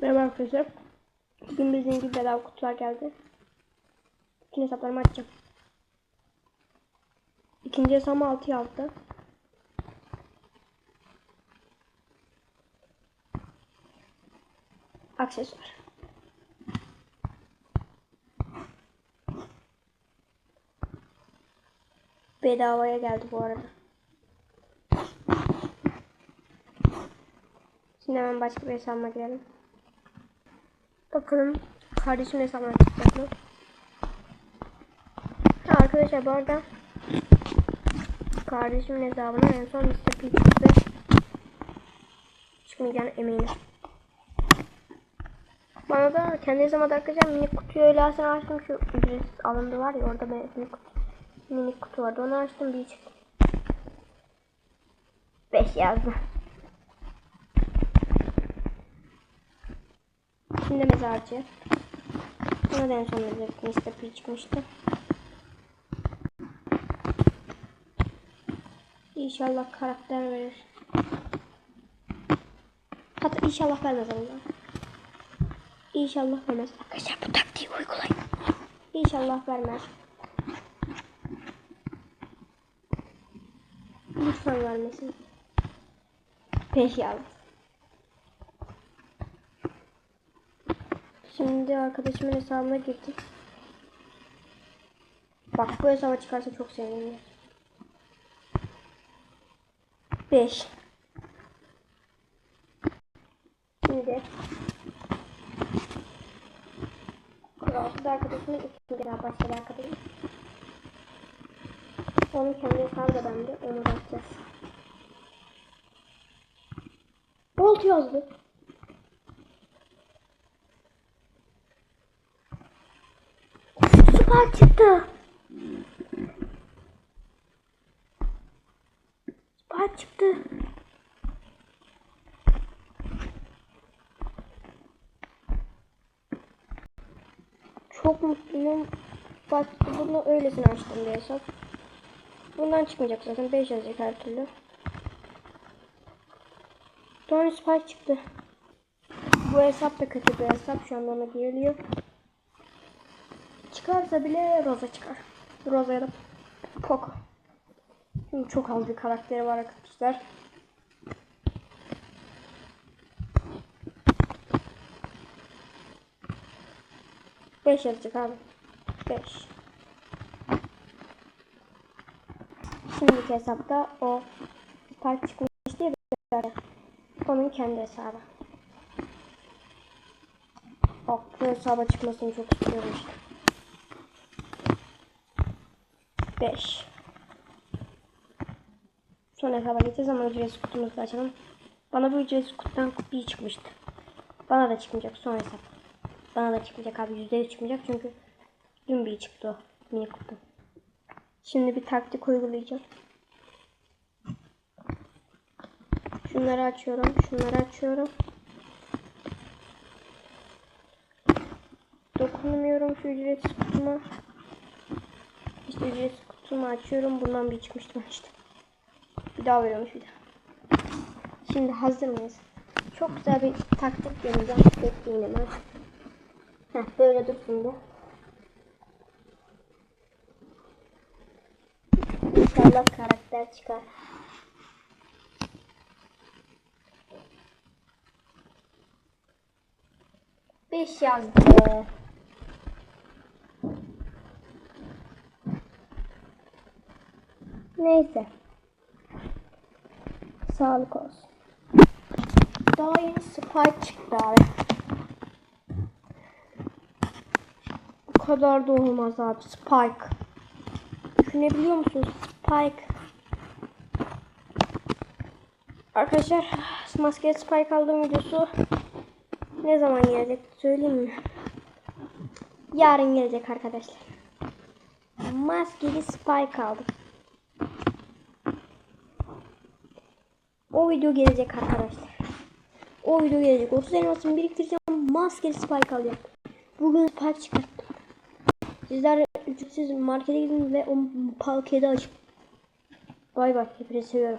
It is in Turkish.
Merhaba arkadaşlar. Bugün bildiğiniz gibi bedava kutular geldi. Bütün hesaplarımı açacağım. İkinci hesabım 6'ya aldı. Aksesuar. Bedavaya geldi bu arada. Şimdi hemen başka bir hesabıma girelim. Bakalım kardeşimin hesabına çıkacak mı? Ha, arkadaşlar bu arada kardeşimin hesabına en son Mr. P çıktı. Eminim. Bana da kendi hesabıma da arkadaşlar minik kutuyu öyle aslında açtım. Şu ücretsiz alındı var ya orada bir minik kutu, minik kutu vardı. Onu açtım bir çıktı. 5 yazdı. Şimdi mezarcı. Buna da en son mezarcı Mr. P çıkmıştı. İnşallah karakter verir. Hatta inşallah vermez Allah. İnşallah vermez. Arkadaşlar bu taktiği uygulayın. İnşallah vermez. Lütfen vermesin. Peki yavrum. Şimdi arkadaşımın hesabına girdik. Bak bu hesaba çıkarsa çok sevinirim. 5 Şimdi Kuralsız arkadaşımın ikinci başka arkadaşım. Onun kendi hesabı da bende. Onu da açacağız. Bolt yazdı. Süper çıktı. Süper çıktı. Çok mutluyum. Bak bunu öylesine açtım bir hesap. Bundan çıkmayacak zaten. 5 yazacak her türlü. Tony Spike çıktı. Bu hesap da kötü bir hesap. Şu anda ona giriliyor. Çıkarsa bile Rosa çıkar. Rosa ya da Poco. Şimdi çok az bir karakteri var arkadaşlar. Beş yazacak abi. Beş. Şimdiki hesapta o park çıkmıştı ya bir. Onun kendi hesabı. Bu hesaba çıkmasını çok istiyorum işte. 5 Son hesaba geçeceğiz ama ücretsiz kutumuzu da açalım. Bana bu ücretsiz kutudan kutuyu çıkmıştı. Bana da çıkmayacak son hesap. Bana da çıkmayacak abi %100 çıkmayacak çünkü dün bir çıktı o mini kutu. Şimdi bir taktik uygulayacağım. Şunları açıyorum. Şunları açıyorum. Dokunmuyorum şu ücretsiz kutuma. İşte ücretsiz kutumu açıyorum. Bundan bir çıkmıştım işte. Bir daha veriyormuş bir daha. Şimdi hazır mıyız? Çok güzel bir taktik deneyeceğim. Bekleyin hemen. Heh, böyle dur şimdi. İnşallah karakter çıkar. Beş yazdı. Neyse. Sağlık olsun. Daha yeni Spike çıktı abi. Bu kadar da olmaz abi. Spike. Düşünebiliyor musunuz? Spike. Arkadaşlar maskeli Spike aldığım videosu ne zaman gelecek söyleyeyim mi? Yarın gelecek arkadaşlar. Maskeli Spike aldım. O video gelecek arkadaşlar. O video gelecek. 30 elmasını biriktireceğim. Maskeli Spike alacağım. Bugün Spike çıkarttım. Sizler ücretsiz markete gidin ve o paketi açın. Bay bay. Hepinizi seviyorum.